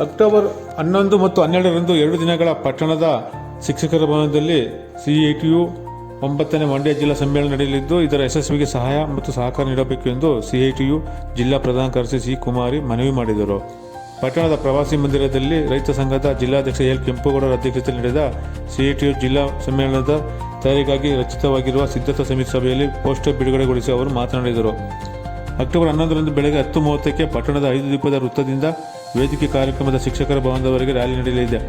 October ಹನ್ನೊಂದು ಮತ್ತು ಹನ್ನೆರಡರಂದು ಎರಡು ದಿನಗಳ ಪಟ್ಟಣದ ಶಿಕ್ಷಕರ ಭವನದಲ್ಲಿ ಸಿಐಟಿಯು ಒಂಬತ್ತನೇ ಮಂಡ್ಯ ಜಿಲ್ಲಾ ಸಮ್ಮೇಳನ ನಡೆಯಲಿದ್ದು, ಇದರ ಯಶಸ್ವಿಗೆ ಸಹಾಯ ಮತ್ತು ಸಹಕಾರ ನೀಡಬೇಕು ಎಂದು ಸಿಐಟಿಯು ಜಿಲ್ಲಾ ಪ್ರಧಾನ ಕಾರ್ಯದರ್ಶಿ ಸಿ ಕುಮಾರಿ ಮನವಿ ಮಾಡಿದರು. ಪಟ್ಟಣದ ಪ್ರವಾಸಿ ಮಂದಿರದಲ್ಲಿ ರೈತ ಸಂಘದ ಜಿಲ್ಲಾಧ್ಯಕ್ಷ ಎಲ್ ಕೆಂಪೇಗೌಡರ ಅಧ್ಯಕ್ಷತೆಯಲ್ಲಿ ನಡೆದ ಸಿಐಟಿಯು ಜಿಲ್ಲಾ ಸಮ್ಮೇಳನದ ತಯಾರಿಗಾಗಿ ರಚಿತವಾಗಿರುವ ಸಿದ್ಧತಾ ಸಮಿತಿ ಸಭೆಯಲ್ಲಿ ಪೋಸ್ಟರ್ ಬಿಡುಗಡೆಗೊಳಿಸಿ ಅವರು ಮಾತನಾಡಿದರು. ಅಕ್ಟೋಬರ್ ಹನ್ನೊಂದರಂದು ಬೆಳಗ್ಗೆ ಹತ್ತು ಮೂವತ್ತಕ್ಕೆ ಪಟ್ಟಣದ ಐದು ದೀಪದ ವೃತ್ತದಿಂದ ವೇದಿಕೆ ಕಾರ್ಯಕ್ರಮದ ಶಿಕ್ಷಕರ ಭವನದವರೆಗೆ ರ್ಯಾಲಿ ನಡೆಯಲಿದೆ.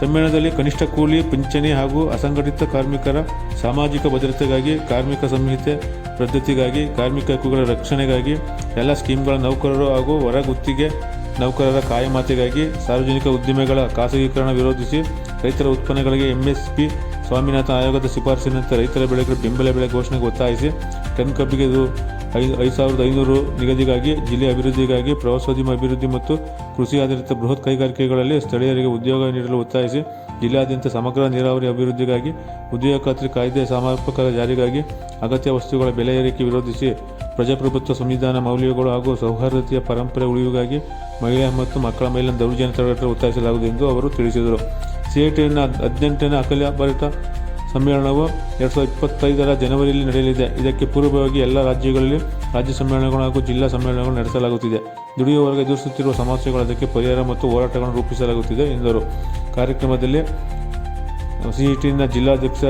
ಸಮ್ಮೇಳನದಲ್ಲಿ ಕನಿಷ್ಠ ಕೂಲಿ, ಪಿಂಚಣಿ ಹಾಗೂ ಅಸಂಘಟಿತ ಕಾರ್ಮಿಕರ ಸಾಮಾಜಿಕ ಭದ್ರತೆಗಾಗಿ, ಕಾರ್ಮಿಕ ಸಂಹಿತೆ ಪದ್ಧತಿಗಾಗಿ, ಕಾರ್ಮಿಕ ಹಕ್ಕುಗಳ ರಕ್ಷಣೆಗಾಗಿ, ಎಲ್ಲ ಸ್ಕೀಮ್ಗಳ ನೌಕರರು ಹಾಗೂ ಹೊರಗುತ್ತಿಗೆ ನೌಕರರ ಕಾಯಮಾತೆಗಾಗಿ ಸಾರ್ವಜನಿಕ ಉದ್ದಿಮೆಗಳ ಖಾಸಗೀಕರಣ ವಿರೋಧಿಸಿ ರೈತರ ಉತ್ಪನ್ನಗಳಿಗೆ ಎಂಎಸ್ಪಿ, ಸ್ವಾಮಿನಾಥನ್ ಆಯೋಗದ ಶಿಫಾರಸಿನಂತೆ ರೈತರ ಬೆಳೆಗಳ ಬೆಂಬಲ ಬೆಲೆ ಘೋಷಣೆಗೆ ಒತ್ತಾಯಿಸಿ ಟನ್ ಕಬ್ಬಿಗೆ ಐದು ಐದು ಸಾವಿರದ ಐನೂರು ನಿಗದಿಗಾಗಿ, ಜಿಲ್ಲೆ ಅಭಿವೃದ್ಧಿಗಾಗಿ, ಪ್ರವಾಸೋದ್ಯಮ ಅಭಿವೃದ್ಧಿ ಮತ್ತು ಕೃಷಿ ಆಧಾರಿತ ಬೃಹತ್ ಕೈಗಾರಿಕೆಗಳಲ್ಲಿ ಸ್ಥಳೀಯರಿಗೆ ಉದ್ಯೋಗ ನೀಡಲು ಒತ್ತಾಯಿಸಿ ಜಿಲ್ಲಾದ್ಯಂತ ಸಮಗ್ರ ನೀರಾವರಿ ಅಭಿವೃದ್ಧಿಗಾಗಿ, ಉದ್ಯೋಗ ಖಾತ್ರಿ ಕಾಯ್ದೆ ಸಮರ್ಪಕ ಜಾರಿಗಾಗಿ ಅಗತ್ಯ ವಸ್ತುಗಳ ಬೆಲೆ ಏರಿಕೆ ವಿರೋಧಿಸಿ ಪ್ರಜಾಪ್ರಭುತ್ವ ಸಂವಿಧಾನ ಮೌಲ್ಯಗಳು ಹಾಗೂ ಸೌಹಾರ್ದತೆಯ ಪರಂಪರೆ ಉಳಿವಿಗಾಗಿ ಮಹಿಳೆ ಮತ್ತು ಮಕ್ಕಳ ಮೇಲಿನ ದೌರ್ಜನ್ಯ ತಡೆಗಟ್ಟಲು ಒತ್ತಾಯಿಸಲಾಗುವುದು ಎಂದು ಅವರು ತಿಳಿಸಿದರು. ಸಿಐಟಿನ ಹದಿನೆಂಟನೇ ಅಖಿಲ ಭಾರತ ಸಮ್ಮೇಳನವು ಎರಡು ಸಾವಿರದ ಇಪ್ಪತ್ತೈದರ ಜನವರಿಯಲ್ಲಿ ನಡೆಯಲಿದೆ. ಇದಕ್ಕೆ ಪೂರ್ವವಾಗಿ ಎಲ್ಲ ರಾಜ್ಯಗಳಲ್ಲಿ ರಾಜ್ಯ ಸಮ್ಮೇಳನಗಳು ಹಾಗೂ ಜಿಲ್ಲಾ ಸಮ್ಮೇಳನಗಳು ನಡೆಸಲಾಗುತ್ತಿದೆ. ದುಡಿಯುವ ವರ್ಗ ಎದುರಿಸುತ್ತಿರುವ ಸಮಸ್ಯೆಗಳು ಅದಕ್ಕೆ ಪರಿಹಾರ ಮತ್ತು ಹೋರಾಟಗಳನ್ನು ರೂಪಿಸಲಾಗುತ್ತಿದೆ ಎಂದರು. ಕಾರ್ಯಕ್ರಮದಲ್ಲಿ ಸಿಇಟಿನ ಜಿಲ್ಲಾಧ್ಯಕ್ಷ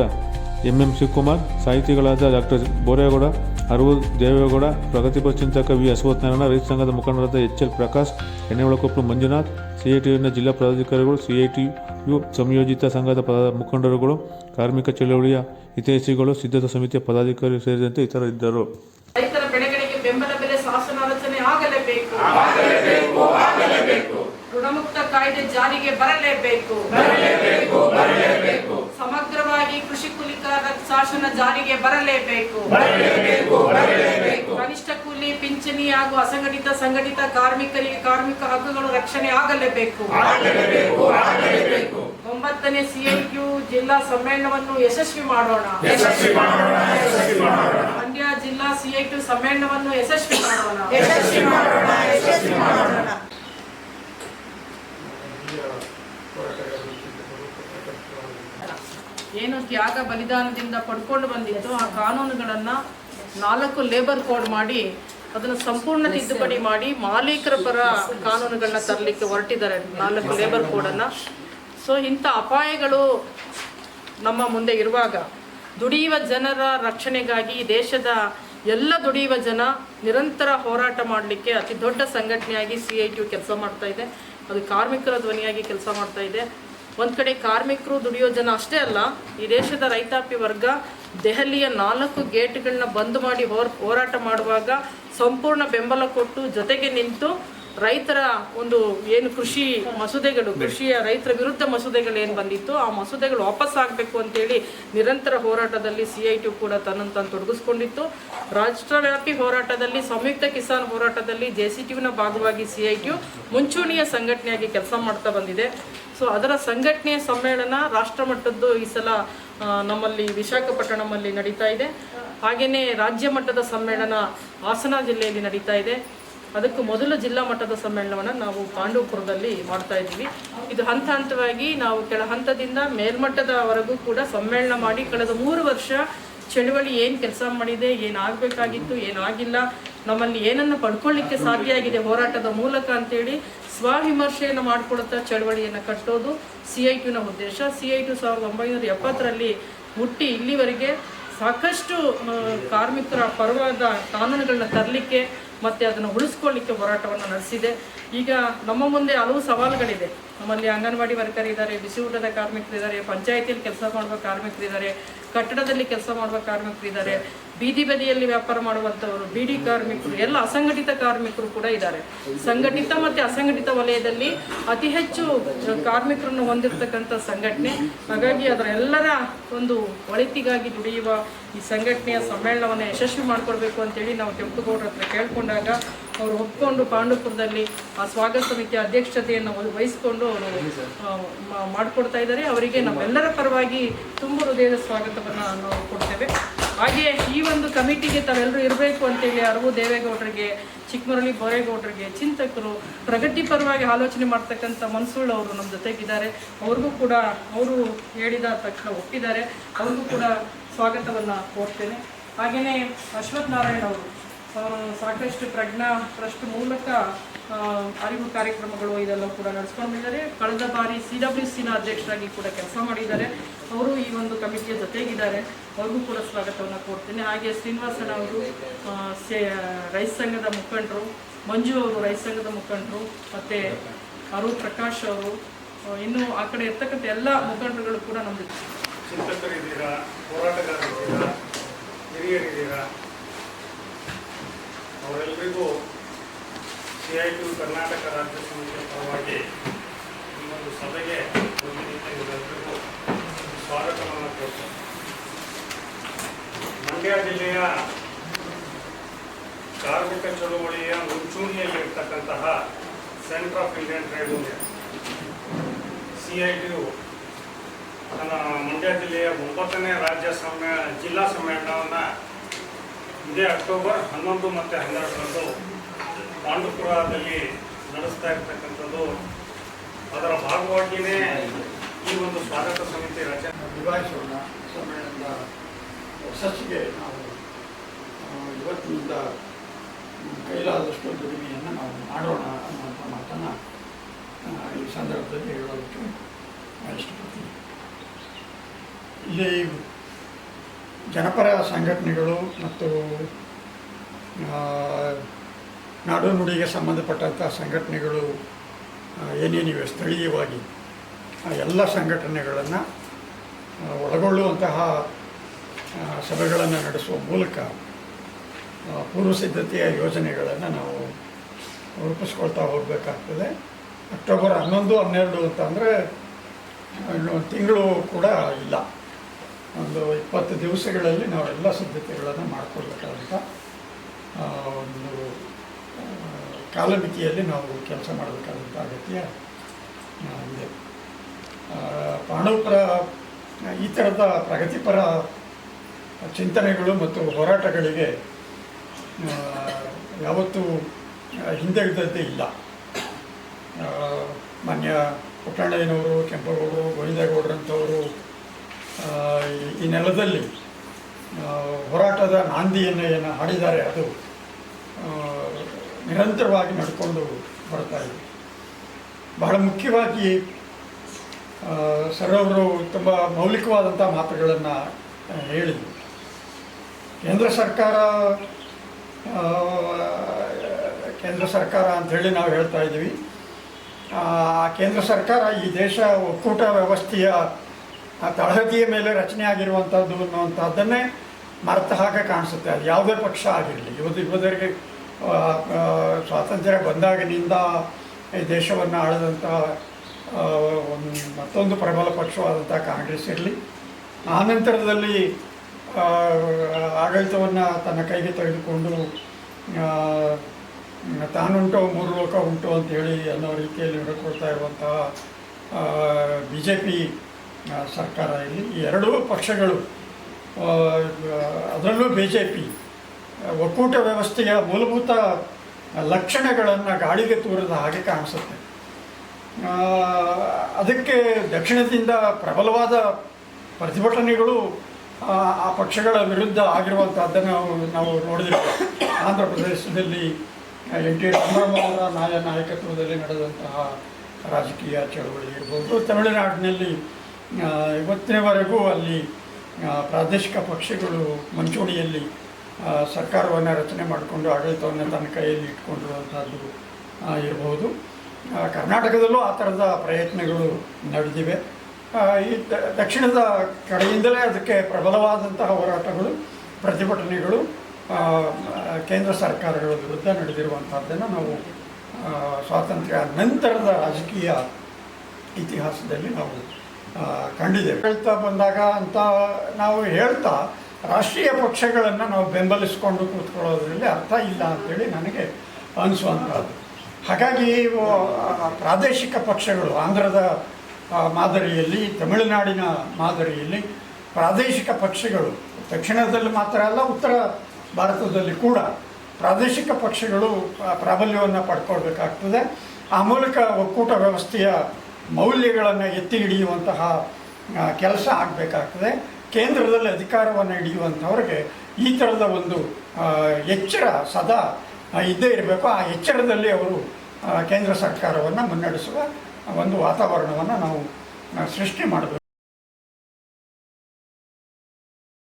ಎಂ ಎಂ ಶಿವಕುಮಾರ್, ಸಾಹಿತಿಗಳಾದ ಡಾಕ್ಟರ್ ಬೋರೇಗೌಡ ಅರವು ದೇವೇಗೌಡ ಪ್ರಗತಿಪರ ಚಿಂತಕ ವಿ. ಅಶ್ವತ್ಥನಾರಾಯಣ ರೈತ ಸಂಘದ ಮುಖಂಡರಾದ ಎಚ್. ಎಲ್. ಪ್ರಕಾಶ್ ಎಣ್ಣೆಹೊಳಕೊಪ್ಪಲು ಮಂಜುನಾಥ್ ಸಿಐಟಿಯುನ ಜಿಲ್ಲಾ ಪದಾಧಿಕಾರಿಗಳು ಸಿಐಟಿಯು ಸಂಯೋಜಿತ ಸಂಘದ ಪದ ಮುಖಂಡರುಗಳು ಕಾರ್ಮಿಕ ಚಳವಳಿಯ ಹಿತೈಷಿಗಳು ಸಿದ್ಧತಾ ಸಮಿತಿಯ ಪದಾಧಿಕಾರಿ ಸೇರಿದಂತೆ ಇತರರಿದ್ದರು ರೈತರ ಬೆಳೆಗಳಿಗೆ ಬೆಂಬಲ ಬೆಲೆ ಶಾಸನ ರಚನೆ ಆಗಲೇಬೇಕು. ಋಣಮುಕ್ತ ಕಾಯ್ದೆ ಜಾರಿಗೆ ಬರಲೇಬೇಕು. ಸಮಗ್ರವಾಗಿ ಕೃಷಿ ಕೂಲಿಕಾರ ಶಾಸನ ಜಾರಿಗೆ ಬರಲೇಬೇಕು. ಕನಿಷ್ಠ ಕೂಲಿ ಪಿಂಚಣಿ ಹಾಗೂ ಅಸಂಘಟಿತ ಸಂಘಟಿತ ಕಾರ್ಮಿಕರಿಗೆ ಕಾರ್ಮಿಕ ಹಕ್ಕುಗಳು ರಕ್ಷಣೆ ಆಗಲೇಬೇಕು. ಒಂಬತ್ತನೇ ಸಿಐಕ್ಯೂ ಜಿಲ್ಲಾ ಸಮ್ಮೇಳನವನ್ನು ಯಶಸ್ವಿ ಮಾಡೋಣ. ಮಂಡ್ಯ ಜಿಲ್ಲಾ ಸಿಐಕ್ಯೂ ಸಮ್ಮೇಳನವನ್ನು ಯಶಸ್ವಿ ಮಾಡೋಣ. ಏನು ತ್ಯಾಗ ಬಲಿದಾನದಿಂದ ಪಡ್ಕೊಂಡು ಬಂದಿತ್ತು ಆ ಕಾನೂನುಗಳನ್ನ ನಾಲ್ಕು ಲೇಬರ್ ಕೋಡ್ ಮಾಡಿ ಅದನ್ನು ಸಂಪೂರ್ಣ ತಿದ್ದುಪಡಿ ಮಾಡಿ ಮಾಲೀಕರ ಪರ ಕಾನೂನುಗಳನ್ನ ತರಲಿಕ್ಕೆ ಹೊರಟಿದ್ದಾರೆ ನಾಲ್ಕು ಲೇಬರ್ ಕೋಡನ್ನು ಸೊ ಇಂಥ ಅಪಾಯಗಳು ನಮ್ಮ ಮುಂದೆ ಇರುವಾಗ ದುಡಿಯುವ ಜನರ ರಕ್ಷಣೆಗಾಗಿ ದೇಶದ ಎಲ್ಲ ದುಡಿಯುವ ಜನ ನಿರಂತರ ಹೋರಾಟ ಮಾಡಲಿಕ್ಕೆ ಅತಿ ದೊಡ್ಡ ಸಂಘಟನೆಯಾಗಿ ಸಿ ಐ ಟಿ ಕೆಲಸ ಮಾಡ್ತಾ ಇದೆ. ಅದು ಕಾರ್ಮಿಕರ ಧ್ವನಿಯಾಗಿ ಕೆಲಸ ಮಾಡ್ತಾ ಇದೆ. ಒಂದು ಕಡೆ ಕಾರ್ಮಿಕರು ದುಡಿಯೋ ಜನ ಅಷ್ಟೇ ಅಲ್ಲ, ಈ ದೇಶದ ರೈತಾಪಿ ವರ್ಗ ದೆಹಲಿಯ ನಾಲ್ಕು ಗೇಟ್ಗಳನ್ನ ಬಂದ್ ಮಾಡಿ ಹೋರ್, ಹೋರಾಟ ಮಾಡುವಾಗ ಸಂಪೂರ್ಣ ಬೆಂಬಲ ಕೊಟ್ಟು ಜೊತೆಗೆ ನಿಂತು ರೈತರ ಒಂದು ಏನು ಕೃಷಿ ಮಸೂದೆಗಳು ಕೃಷಿಯ ರೈತರ ವಿರುದ್ಧ ಮಸೂದೆಗಳು ಏನು ಬಂದಿತ್ತು ಆ ಮಸೂದೆಗಳು ವಾಪಸ್ ಆಗಬೇಕು ಅಂತೇಳಿ ನಿರಂತರ ಹೋರಾಟದಲ್ಲಿ ಸಿ ಐ ಟಿ ಕೂಡ ತನ್ನ ತಾನು ತೊಡಗಿಸ್ಕೊಂಡಿತ್ತು. ರಾಷ್ಟ್ರವ್ಯಾಪಿ ಹೋರಾಟದಲ್ಲಿ ಸಂಯುಕ್ತ ಕಿಸಾನ್ ಹೋರಾಟದಲ್ಲಿ ಜೆ ಸಿ ಟಿಯುನ ಭಾಗವಾಗಿ ಸಿ ಐ ಟಿಯು ಮುಂಚೂಣಿಯ ಸಂಘಟನೆಯಾಗಿ ಕೆಲಸ ಮಾಡ್ತಾ ಬಂದಿದೆ. ಸೊ ಅದರ ಸಂಘಟನೆಯ ಸಮ್ಮೇಳನ ರಾಷ್ಟ್ರ ಮಟ್ಟದ್ದು ಈ ಸಲ ನಮ್ಮಲ್ಲಿ ವಿಶಾಖಪಟ್ಟಣಮಲ್ಲಿ ನಡೀತಾ ಇದೆ. ಹಾಗೆಯೇ ರಾಜ್ಯ ಮಟ್ಟದ ಸಮ್ಮೇಳನ ಹಾಸನ ಜಿಲ್ಲೆಯಲ್ಲಿ ನಡೀತಾ ಇದೆ. ಅದಕ್ಕೂ ಮೊದಲು ಜಿಲ್ಲಾ ಮಟ್ಟದ ಸಮ್ಮೇಳನವನ್ನು ನಾವು ಪಾಂಡವಪುರದಲ್ಲಿ ಮಾಡ್ತಾ ಇದ್ದೀವಿ ಇದು ಹಂತ ಹಂತವಾಗಿ ನಾವು ಕೆಳ ಹಂತದಿಂದ ಮೇಲ್ಮಟ್ಟದವರೆಗೂ ಕೂಡ ಸಮ್ಮೇಳನ ಮಾಡಿ ಕಳೆದ ಮೂರು ವರ್ಷ ಚಳುವಳಿ ಏನು ಕೆಲಸ ಮಾಡಿದೆ ಏನಾಗಬೇಕಾಗಿತ್ತು ಏನಾಗಿಲ್ಲ ನಮ್ಮಲ್ಲಿ ಏನನ್ನು ಪಡ್ಕೊಳ್ಳಿಕ್ಕೆ ಸಾಧ್ಯ ಆಗಿದೆ ಹೋರಾಟದ ಮೂಲಕ ಅಂತೇಳಿ ಸ್ವವಿಮರ್ಶೆಯನ್ನು ಮಾಡಿಕೊಳ್ಳುತ್ತಾ ಚಳವಳಿಯನ್ನು ಕಟ್ಟೋದು ಸಿ ಐ ಟಿನ ಉದ್ದೇಶ. ಸಿ ಐ ಟು ಸಾವಿರದ ಒಂಬೈನೂರ ಎಪ್ಪತ್ತರಲ್ಲಿ ಹುಟ್ಟಿ ಇಲ್ಲಿವರೆಗೆ ಸಾಕಷ್ಟು ಕಾರ್ಮಿಕರ ಪರವಾದ ಕಾನೂನುಗಳನ್ನ ತರಲಿಕ್ಕೆ ಮತ್ತು ಅದನ್ನು ಉಳಿಸ್ಕೊಳ್ಳಿಕ್ಕೆ ಹೋರಾಟವನ್ನು ನಡೆಸಿದೆ. ಈಗ ನಮ್ಮ ಮುಂದೆ ಹಲವು ಸವಾಲುಗಳಿದೆ. ನಮ್ಮಲ್ಲಿ ಅಂಗನವಾಡಿ ವರ್ಕರಿದ್ದಾರೆ ಬಿಸಿ ಊಟದ ಕಾರ್ಮಿಕರಿದ್ದಾರೆ ಪಂಚಾಯತಿಯಲ್ಲಿ ಕೆಲಸ ಮಾಡುವ ಕಾರ್ಮಿಕರಿದ್ದಾರೆ ಕಟ್ಟಡದಲ್ಲಿ ಕೆಲಸ ಮಾಡುವ ಕಾರ್ಮಿಕರಿದ್ದಾರೆ ಬೀದಿ ಬದಿಯಲ್ಲಿ ವ್ಯಾಪಾರ ಮಾಡುವಂಥವರು ಬೀಡಿ ಕಾರ್ಮಿಕರು, ಎಲ್ಲ ಅಸಂಘಟಿತ ಕಾರ್ಮಿಕರು ಕೂಡ ಇದ್ದಾರೆ. ಸಂಘಟಿತ ಮತ್ತು ಅಸಂಘಟಿತ ವಲಯದಲ್ಲಿ ಅತಿ ಹೆಚ್ಚು ಕಾರ್ಮಿಕರನ್ನು ಹೊಂದಿರತಕ್ಕಂಥ ಸಂಘಟನೆ. ಹಾಗಾಗಿ ಅದರ ಎಲ್ಲರ ಒಂದು ಒಳಿತಿಗಾಗಿ ದುಡಿಯುವ ಈ ಸಂಘಟನೆಯ ಸಮ್ಮೇಳನವನ್ನು ಯಶಸ್ವಿ ಮಾಡಿಕೊಡ್ಬೇಕು ಅಂತೇಳಿ ನಾವು ಕೆಂಪುಗೌಡರ ಹತ್ರ ಕೇಳ್ಕೊಂಡಾಗ ಅವರು ಒಪ್ಪಿಕೊಂಡು ಪಾಂಡುಪುರದಲ್ಲಿ ಆ ಸ್ವಾಗತ ಸಮಿತಿಯ ಅಧ್ಯಕ್ಷತೆಯನ್ನು ವಹ- ವಹಿಸಿಕೊಂಡು ಅವರು ಮಾಡಿಕೊಡ್ತಾ ಇದ್ದಾರೆ. ಅವರಿಗೆ ನಾವೆಲ್ಲರ ಪರವಾಗಿ ತುಂಬ ಹೃದಯದ ಸ್ವಾಗತವನ್ನು ನಾವು ಕೊಡ್ತೇವೆ. ಹಾಗೆಯೇ ಈ ಒಂದು ಕಮಿಟಿಗೆ ತಾವೆಲ್ಲರೂ ಇರಬೇಕು ಅಂತೇಳಿ ಅರವು ದೇವೇಗೌಡರಿಗೆ ಚಿಕ್ಕಮರಳಿ ಬೋರೇಗೌಡರಿಗೆ ಚಿಂತಕರು ಪ್ರಗತಿ ಪರವಾಗಿ ಆಲೋಚನೆ ಮಾಡ್ತಕ್ಕಂಥ ಮನ್ಸುಳ್ಳವರು ನಮ್ಮ ಜೊತೆಗಿದ್ದಾರೆ. ಅವ್ರಿಗೂ ಕೂಡ ಅವರು ಹೇಳಿದ ತಕ್ಷಣ ಒಪ್ಪಿದ್ದಾರೆ. ಅವ್ರಿಗೂ ಕೂಡ ಸ್ವಾಗತವನ್ನು ಕೋರ್ತೇನೆ ಹಾಗೆಯೇ ಅಶ್ವಥ್ ನಾರಾಯಣ್ ಅವರು ಅವರು ಸಾಕಷ್ಟು ಪ್ರಜ್ಞಾ ಟ್ರಸ್ಟ್ ಮೂಲಕ ಅರಿವು ಕಾರ್ಯಕ್ರಮಗಳು ಇದೆಲ್ಲ ಕೂಡ ನಡೆಸ್ಕೊಂಡಿದ್ದಾರೆ. ಕಳೆದ ಬಾರಿ ಸಿ ಡಬ್ಲ್ಯೂ ಸಿನ ಅಧ್ಯಕ್ಷರಾಗಿ ಕೂಡ ಕೆಲಸ ಮಾಡಿದ್ದಾರೆ. ಅವರು ಈ ಒಂದು ಕಮಿಟಿಯ ಜೊತೆಗಿದ್ದಾರೆ. ಅವ್ರಿಗೂ ಕೂಡ ಸ್ವಾಗತವನ್ನು ಕೊಡ್ತೀನಿ ಹಾಗೆ ಶ್ರೀನಿವಾಸನ್ ಅವರು ಸೇ, ರೈತ ಸಂಘದ ಮುಖಂಡರು, ಮಂಜು ಅವರು ರೈತ ಸಂಘದ ಮುಖಂಡರು, ಮತ್ತು ಅರುಣ್ ಪ್ರಕಾಶ್ ಅವರು ಇನ್ನು ಆ ಕಡೆ ಇರ್ತಕ್ಕಂಥ ಎಲ್ಲ ಮುಖಂಡರುಗಳು ಕೂಡ ನಮ್ಮ ಜೊತೆ ಚಿಂತಕರಿದ್ದೀರಾ ಹೋರಾಟಗಾರರಿದ್ದೀರಾ, ಹಿರಿಯರಿದ್ದೀರಾ? ಅವರೆಲ್ಲರಿಗೂ ಸಿ ಐ ಟು ಕರ್ನಾಟಕ ರಾಜ್ಯ ಸಮಿತಿಯ ಪರವಾಗಿ ಈ ಒಂದು ಸಭೆಗೆ ಇವರೆಲ್ಲರಿಗೂ ಸ್ವಾಗತವನ್ನು ಕೊಡ್ತೇನೆ ಮಂಡ್ಯ ಜಿಲ್ಲೆಯ ಕಾರ್ಮಿಕ ಚಳುವಳಿಯ ಮುಂಚೂಣಿಯಲ್ಲಿರ್ತಕ್ಕಂತಹ centre of Indian trade union, C I T ತನ್ನ ಮಂಡ್ಯ ಜಿಲ್ಲೆಯ ಒಂಬತ್ತನೇ ರಾಜ್ಯ ಸಮ್ಮೇಳ, ಜಿಲ್ಲಾ ಸಮ್ಮೇಳನವನ್ನು ಇದೇ ಅಕ್ಟೋಬರ್ ಹನ್ನೊಂದು ಮತ್ತು ಹನ್ನೆರಡರಂದು ಪಾಂಡುಪುರದಲ್ಲಿ ನಡೆಸ್ತಾ ಇರ್ತಕ್ಕಂಥದ್ದು. ಅದರ ಭಾಗವಾಗಿಯೇ ಈ ಒಂದು ಸ್ವಾಗತ ಸಮಿತಿ ರಚನೆ. ನಿಭಾಯಿಸೋಣ. ಸಮ್ಮೇಳನದ ಯಶಸ್ಸಿಗೆ ನಾವು ಇವತ್ತಿನಿಂದ ಕೈಲಾದಷ್ಟು ದುಡಿಮೆಯನ್ನು ನಾವು ಮಾಡೋಣ ಅನ್ನುವಂಥ ಮಾತನ್ನು ಈ ಸಂದರ್ಭದಲ್ಲಿ ಹೇಳೋದಕ್ಕೆ ಇಷ್ಟಪಡ್ತೀನಿ ಇಲ್ಲಿ ಜನಪರ ಸಂಘಟನೆಗಳು ಮತ್ತು ನಾಡು ನುಡಿಗೆ ಸಂಬಂಧಪಟ್ಟಂಥ ಸಂಘಟನೆಗಳು ಏನೇನಿವೆ ಸ್ಥಳೀಯವಾಗಿ, ಆ, ಎಲ್ಲ ಸಂಘಟನೆಗಳನ್ನು ಒಳಗೊಳ್ಳುವಂತಹ ಸಭೆಗಳನ್ನು ನಡೆಸುವ ಮೂಲಕ ಪೂರ್ವ ಸಿದ್ಧತೆಯ ಯೋಜನೆಗಳನ್ನು ನಾವು ರೂಪಿಸ್ಕೊಳ್ತಾ ಹೋಗಬೇಕಾಗ್ತದೆ. ಅಕ್ಟೋಬರ್ ಹನ್ನೊಂದು, ಹನ್ನೆರಡು ಅಂತಂದರೆ ಇನ್ನೊಂದು ತಿಂಗಳು ಕೂಡ ಇಲ್ಲ. ಒಂದು ಇಪ್ಪತ್ತು ದಿವಸಗಳಲ್ಲಿ ನಾವೆಲ್ಲ ಸಿದ್ಧತೆಗಳನ್ನು ಮಾಡಿಕೊಳ್ಬೇಕಾದಂಥ ಒಂದು ಕಾಲಮಿತಿಯಲ್ಲಿ ನಾವು ಕೆಲಸ ಮಾಡಬೇಕಾದಂಥ ಅಗತ್ಯ ಇದೆ. ಪಾಂಡವಪುರ, ಈ ಥರದ ಪ್ರಗತಿಪರ ಚಿಂತನೆಗಳು ಮತ್ತು ಹೋರಾಟಗಳಿಗೆ ಯಾವತ್ತೂ ಹಿಂದೆಗ್ದದ್ದೇ ಇಲ್ಲ. ಮಾನ್ಯ ಪುಟ್ಟಣ್ಣಯ್ಯನವರು ಕೆಂಪೇಗೌಡರು, ಗೋವಿಂದೇಗೌಡರಂಥವರು ಈ- ನೆಲದಲ್ಲಿ ಹೋರಾಟದ ನಾಂದಿಯನ್ನು ಏನು ಹಾಡಿದ್ದಾರೆ ಅದು ನಿರಂತರವಾಗಿ ನಡ್ಕೊಂಡು ಬರ್ತಾ ಇದೆ. ಬಹಳ ಮುಖ್ಯವಾಗಿ ಸರ್ವರು ತುಂಬ ಮೌಲಿಕವಾದಂಥ ಮಾತುಗಳನ್ನು ಹೇಳಿದರು. ಕೇಂದ್ರ ಸರ್ಕಾರ ಕೇಂದ್ರ ಸರ್ಕಾರ ಅಂಥೇಳಿ ನಾವು ಹೇಳ್ತಾ ಇದ್ದೀವಿ. ಕೇಂದ್ರ ಸರ್ಕಾರ ಈ ದೇಶ ಒಕ್ಕೂಟ ವ್ಯವಸ್ಥೆಯ ಆ ತಳಹದಿಯ ಮೇಲೆ ರಚನೆ ಆಗಿರುವಂಥದ್ದು ಅನ್ನುವಂಥದ್ದನ್ನೇ ಮರೆತ ಹಾಗೆ ಕಾಣಿಸುತ್ತೆ. ಅದು ಯಾವುದೇ ಪಕ್ಷ ಆಗಿರಲಿ. ಇವತ್ತು ಆ, ಸ್ವಾತಂತ್ರ್ಯ ಬಂದಾಗಿನಿಂದ ಈ ದೇಶವನ್ನು ಆಳಿದಂಥ ಒಂದು ಮತ್ತೊಂದು ಪ್ರಬಲ ಪಕ್ಷವಾದಂಥ ಕಾಂಗ್ರೆಸ್ ಇರಲಿ. ಆನಂತರದಲ್ಲಿ ನಂತರದಲ್ಲಿ ಆಡಳಿತವನ್ನು ತನ್ನ ಕೈಗೆ ತೆಗೆದುಕೊಂಡು ತಾನುಂಟು ಮೂರು ಲೋಕ ಉಂಟು ಅಂತ ಹೇಳಿ ಅನ್ನೋ ರೀತಿಯಲ್ಲಿ ನಡೆಕೊಳ್ತಾ ಇರುವಂತಹ ಬಿ ಜೆ ಪಿ ಸರ್ಕಾರ ಇಲ್ಲಿ. ಎರಡೂ ಪಕ್ಷಗಳು ಅದರಲ್ಲೂ ಬಿ ಜೆ ಪಿ ಒಕ್ಕೂಟ ವ್ಯವಸ್ಥೆಯ ಮೂಲಭೂತ ಲಕ್ಷಣಗಳನ್ನು ಗಾಳಿಗೆ ತೂರದ ಹಾಗೆ ಕಾಣಿಸುತ್ತೆ. ಅದಕ್ಕೆ ದಕ್ಷಿಣದಿಂದ ಪ್ರಬಲವಾದ ಪ್ರತಿಭಟನೆಗಳು ಆ, ಪಕ್ಷಗಳ ವಿರುದ್ಧ ಆಗಿರುವಂಥದ್ದನ್ನು ನಾವು ನೋಡಿದ್ದೇವೆ ಆಂಧ್ರ ಪ್ರದೇಶದಲ್ಲಿ ಎನ್ ಟಿ ರಾಮರಾಮ ನಾಯ ನಾಯಕತ್ವದಲ್ಲಿ ನಡೆದಂತಹ ರಾಜಕೀಯ ಚಳವಳಿ ಇರ್ಬೋದು. ತಮಿಳುನಾಡಿನಲ್ಲಿ ಇವತ್ತಿನವರೆಗೂ ಅಲ್ಲಿ ಪ್ರಾದೇಶಿಕ ಪಕ್ಷಗಳು ಮುಂಚೂಣಿಯಲ್ಲಿ ಸರ್ಕಾರವನ್ನು ರಚನೆ ಮಾಡಿಕೊಂಡು ಆಡಳಿತವನ್ನು ತನ್ನ ಕೈಯಲ್ಲಿ ಇಟ್ಕೊಂಡಿರುವಂಥದ್ದು ಇರಬಹುದು ಕರ್ನಾಟಕದಲ್ಲೂ ಆ ಥರದ ಪ್ರಯತ್ನಗಳು ನಡೆದಿವೆ. ಈ ದಕ್ಷಿಣದ ಕಡೆಯಿಂದಲೇ ಅದಕ್ಕೆ ಪ್ರಬಲವಾದಂತಹ ಹೋರಾಟಗಳು, ಪ್ರತಿಭಟನೆಗಳು ಕೇಂದ್ರ ಸರ್ಕಾರಗಳ ವಿರುದ್ಧ ನಡೆದಿರುವಂಥದ್ದನ್ನು ನಾವು ಸ್ವಾತಂತ್ರ್ಯ ನಂತರದ ರಾಜಕೀಯ ಇತಿಹಾಸದಲ್ಲಿ ನಾವು ಕಂಡಿದ್ದೇವೆ. ಹೇಳ್ತಾ ಬಂದಾಗ ಅಂತ ನಾವು ಹೇಳ್ತಾ ರಾಷ್ಟ್ರೀಯ ಪಕ್ಷಗಳನ್ನು ನಾವು ಬೆಂಬಲಿಸಿಕೊಂಡು ಕೂತ್ಕೊಳ್ಳೋದ್ರಲ್ಲಿ ಅರ್ಥ ಇಲ್ಲ ಅಂತೇಳಿ ನನಗೆ ಅನಿಸುವಂಥದ್ದು. ಹಾಗಾಗಿ ಪ್ರಾದೇಶಿಕ ಪಕ್ಷಗಳು ಆಂಧ್ರದ ಮಾದರಿಯಲ್ಲಿ, ತಮಿಳುನಾಡಿನ ಮಾದರಿಯಲ್ಲಿ ಪ್ರಾದೇಶಿಕ ಪಕ್ಷಗಳು, ದಕ್ಷಿಣದಲ್ಲಿ ಮಾತ್ರ ಅಲ್ಲ, ಉತ್ತರ ಭಾರತದಲ್ಲಿ ಕೂಡ ಪ್ರಾದೇಶಿಕ ಪಕ್ಷಗಳು ಪ್ರಾಬಲ್ಯವನ್ನು ಪಡ್ಕೊಳ್ಬೇಕಾಗ್ತದೆ. ಆ ಮೂಲಕ ಒಕ್ಕೂಟ ವ್ಯವಸ್ಥೆಯ ಮೌಲ್ಯಗಳನ್ನು ಎತ್ತಿ ಹಿಡಿಯುವಂತಹ ಕೆಲಸ ಆಗಬೇಕಾಗ್ತದೆ. ಕೇಂದ್ರದಲ್ಲಿ ಅಧಿಕಾರವನ್ನು ಹಿಡಿಯುವಂಥವ್ರಿಗೆ ಈ ಥರದ ಒಂದು ಎಚ್ಚರ ಸದಾ ಇದ್ದೇ ಇರಬೇಕು. ಆ ಎಚ್ಚರದಲ್ಲಿ ಅವರು ಕೇಂದ್ರ ಸರ್ಕಾರವನ್ನು ಮುನ್ನಡೆಸುವ ಒಂದು ವಾತಾವರಣವನ್ನು ನಾವು ಸೃಷ್ಟಿ ಮಾಡಬೇಕು.